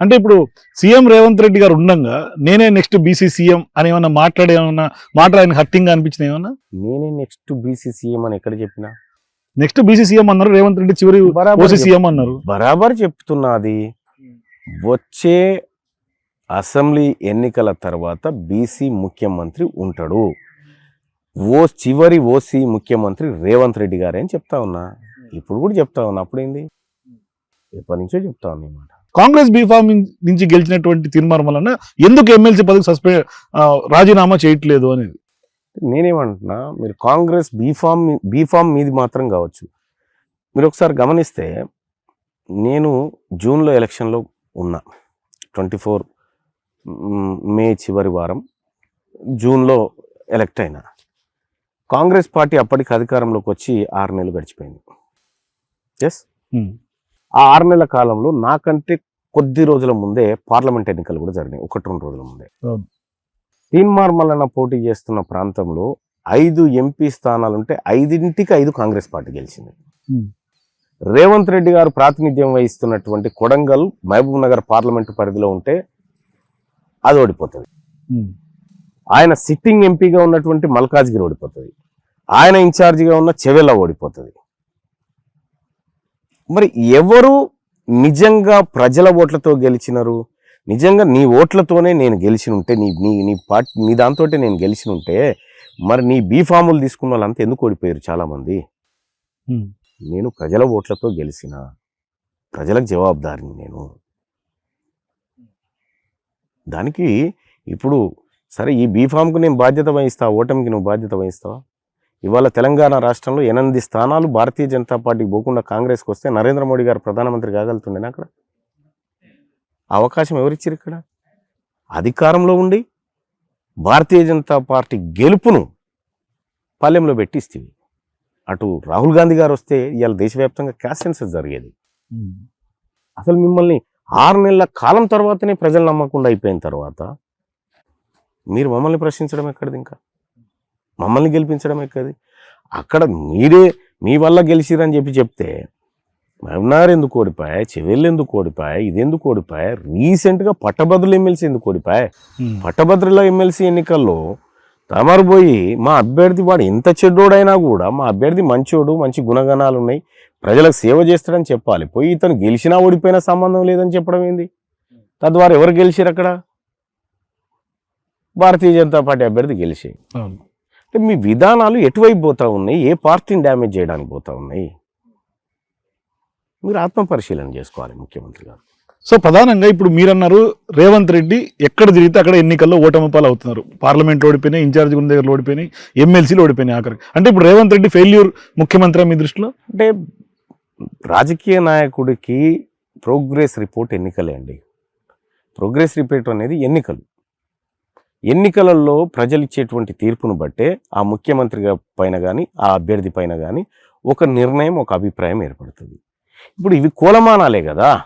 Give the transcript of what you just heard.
అంటే ఇప్పుడు సీఎం రేవంత్ రెడ్డి గారు ఉండంగా నేనే నెక్స్ట్ బీసీ సీఎం అని ఏమన్నా మాట్లాడే ఏమన్నా మాట ఆయన హట్టింగ్ అనిపించిన ఏమన్నా? నేనే నెక్స్ట్ బీసీసీఎం అని ఎక్కడ చెప్పినా? నెక్స్ట్ బీసీ సీఎం అన్నారు రేవంత్ రెడ్డి చివరి ఓసీ సీఎం అన్నారు. బరాబర్ చెప్తున్నది వచ్చే అసెంబ్లీ ఎన్నికల తర్వాత బీసీ ముఖ్యమంత్రి ఉంటాడు. ఓ చివరి ఓసీ ముఖ్యమంత్రి రేవంత్ రెడ్డి గారే అని చెప్తా ఉన్నా. ఇప్పుడు కూడా చెప్తా ఉన్నా. అప్పుడేంది? ఎప్పటి నుంచో చెప్తా ఉన్నా మాట. కాంగ్రెస్ బీఫామ్ నుంచి గెలిచినటువంటి తీర్మానం వలన ఎందుకు ఎమ్మెల్సీ పదవి సస్పెండ్ రాజీనామా చేయట్లేదు అనేది? నేనేమంటున్నా మీరు కాంగ్రెస్ బీఫామ్ బీఫామ్ మీది మాత్రం కావచ్చు. మీరు ఒకసారి గమనిస్తే నేను జూన్లో ఎలక్షన్లో ఉన్నా. ట్వంటీ ఫోర్ మే చివరి వారం జూన్లో ఎలక్ట్ అయినా. కాంగ్రెస్ పార్టీ అప్పటికి అధికారంలోకి వచ్చి ఆరు నెలలు గడిచిపోయింది. Yes Hmm. ఆ ఆరు నెలల కాలంలో నాకంటే కొద్ది రోజుల ముందే పార్లమెంట్ ఎన్నికలు కూడా జరిగినాయి ఒకటి రెండు రోజుల ముందే. తీన్మార్ మల్లన్న పోటీ చేస్తున్న ప్రాంతంలో ఐదు ఎంపీ స్థానాలుంటే ఐదింటికి ఐదు కాంగ్రెస్ పార్టీ గెలిచింది. రేవంత్ రెడ్డి గారు ప్రాతినిధ్యం వహిస్తున్నటువంటి కొడంగల్ మహబూబ్ నగర్ పార్లమెంటు పరిధిలో ఉంటే అది ఓడిపోతుంది. ఆయన సిట్టింగ్ ఎంపీగా ఉన్నటువంటి మల్కాజ్గిరి ఓడిపోతుంది ఆయన ఇన్ఛార్జిగా ఉన్న చెవెల ఓడిపోతుంది మరి ఎవరు నిజంగా ప్రజల ఓట్లతో గెలిచినారు? నిజంగా నీ ఓట్లతోనే నేను గెలిచిన ఉంటే నీ నీ నీ పార్టీ నీ దాంతోటే నేను గెలిచిన ఉంటే మరి నీ బీఫాములు తీసుకున్న వాళ్ళంతా ఎందుకు ఓడిపోయారు చాలామంది. నేను ప్రజల ఓట్లతో గెలిచిన ప్రజలకు జవాబుదారిని నేను. దానికి ఇప్పుడు సరే ఈ బీఫామ్కు నేను బాధ్యత వహిస్తా ఓటమికి నువ్వు బాధ్యత వహిస్తావా? ఇవాళ తెలంగాణ రాష్ట్రంలో ఎనిమిది స్థానాలు భారతీయ జనతా పార్టీకి పోకుండా కాంగ్రెస్కి వస్తే నరేంద్ర మోడీ గారు ప్రధానమంత్రి కాగలుగుతుండేనా అక్కడ? అవకాశం ఎవరిచ్చారు ఇక్కడ? అధికారంలో ఉండి భారతీయ జనతా పార్టీ గెలుపును పాలెంలో పెట్టిస్తేవి. అటు రాహుల్ గాంధీ గారు వస్తే ఇవాళ దేశవ్యాప్తంగా క్యాష్ సెన్సెస్ జరిగేది. అసలు మిమ్మల్ని ఆరు నెలల కాలం తర్వాతనే ప్రజలు నమ్మకుండా అయిపోయిన తర్వాత మీరు మమ్మల్ని ప్రశ్నించడం ఎక్కడిది ఇంకా? మమ్మల్ని గెలిపించడం ఎక్కడిది అక్కడ మీరే మీ వల్ల గెలిచిరని చెప్పి చెప్తే మహబూబ్నగర్ ఎందుకు ఓడిపాయ? చెవెళ్ళు ఎందుకు ఓడిపాయ? ఇది ఎందుకు ఓడిపాయ రీసెంట్గా పట్టభద్రుల ఎమ్మెల్సీ ఎందుకు ఓడిపాయ. పట్టభద్రుల ఎమ్మెల్సీ ఎన్నికల్లో తమరు పోయి మా అభ్యర్థి వాడు ఎంత చెడ్డోడైనా కూడా మా అభ్యర్థి మంచోడు మంచి గుణగణాలు ఉన్నాయి ప్రజలకు సేవ చేస్తాడని చెప్పాలి. పోయి ఇతను గెలిచినా ఓడిపోయినా సంబంధం లేదని చెప్పడం ఏంది? తద్వారా ఎవరు గెలిచారు అక్కడ భారతీయ జనతా పార్టీ అభ్యర్థి గెలిచి. అవును. అంటే మీ విధానాలు ఎటువైపు పోతా ఉన్నాయి? ఏ పార్టీని డ్యామేజ్ చేయడానికి పోతా ఉన్నాయి? మీరు ఆత్మ పరిశీలన చేసుకోవాలి ముఖ్యమంత్రి గారు. సో ప్రధానంగా ఇప్పుడు మీరన్నారు రేవంత్ రెడ్డి ఎక్కడ తిరిగితే అక్కడ ఎన్నికల్లో ఓటమి పాలు అవుతున్నారు. పార్లమెంట్ ఓడిపోయినాయి ఇన్ఛార్జ్ ఉన్న దగ్గర ఓడిపోయినాయి ఎమ్మెల్సీలు ఓడిపోయినాయి ఆఖరికి. అంటే ఇప్పుడు రేవంత్ రెడ్డి ఫెయిల్యూర్ ముఖ్యమంత్రి మీ దృష్టిలో? అంటే రాజకీయ నాయకుడికి ప్రోగ్రెస్ రిపోర్ట్ ఎన్నికలే అండి. ప్రోగ్రెస్ రిపోర్ట్ అనేది ఎన్నికలు. ఎన్నికలలో ప్రజలు ఇచ్చేటువంటి తీర్పును బట్టే ఆ ముఖ్యమంత్రి పైన కానీ ఆ అభ్యర్థి పైన కానీ ఒక నిర్ణయం ఒక అభిప్రాయం ఏర్పడుతుంది. ఇప్పుడు ఇవి కోలమానాలే కదా?